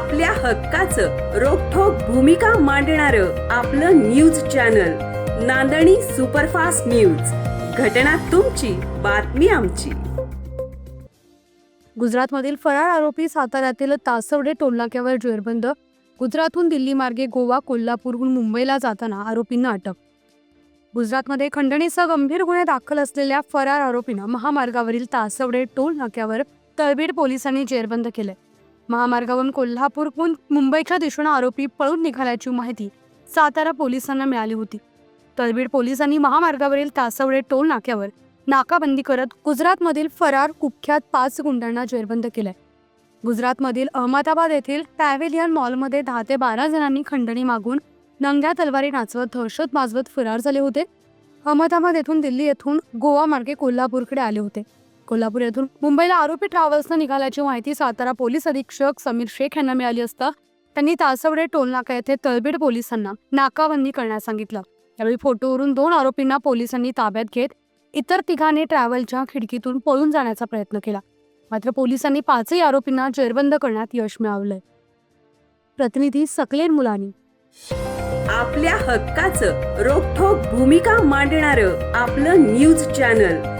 आपल्या हक्काचं रोखोक भूमिका मांडणार आपलं news channel Nandani superfast news. घटना तुमची बातमी आमची. गुजरातमधील फरार आरोपी साताऱ्यातील तासवडे टोलनाक्यावर जेरबंद. गुजरातहून दिल्ली मार्गे गोवा कोल्हापूरहून मुंबईला जाताना आरोपींना अटक. गुजरातमध्ये खंडणीसह गंभीर गुन्हे दाखल असलेल्या फरार आरोपींना महामार्गावरील तासवडे टोल नाक्यावर तळबीड पोलिसांनी जेरबंद केले महामार्गावरून कोल्हापूरहून मुंबईच्या दिशेनं आरोपी पळून निघाल्याची माहिती सातारा पोलिसांना मिळाली होती. तळबीड पोलिसांनी महामार्गावरील तासवडे टोल नाक्यावर नाकाबंदी करत गुजरातमधील फरार कुख्यात पाच गुंडांना जेरबंद केलाय. गुजरातमधील अहमदाबाद येथील पॅव्हेलियन मॉलमध्ये दहा ते बारा जणांनी खंडणी मागून नंग्या तलवारी नाचवत दहशत माजवत फरार झाले होते. अहमदाबाद येथून दिल्ली येथून गोवा मार्गे कोल्हापूरकडे आले होते. कोल्हापूर येथून मुंबईला आरोपी ट्रॅव्हल्सनं निघाल्याची माहिती सातारा पोलीस अधीक्षक समीर शेख यांना मिळाली असता त्यांनी तासवडे टोलनाका येथे तळबीड पोलिसांना नाकाबंदी करण्यास सांगितलं. यावेळी फोटोवरून दोन आरोपींना पोलिसांनी ताब्यात घेत इतर तिघांनी ट्रॅव्हलच्या खिडकीतून पळून जाण्याचा प्रयत्न केला. मात्र पोलिसांनी पाचही आरोपींना जेरबंद करण्यात यश मिळवलंय. प्रतिनिधी सकलेन मुलानी. आपल्या हक्काचं रोखोक भूमिका मांडणार आपलं news channel.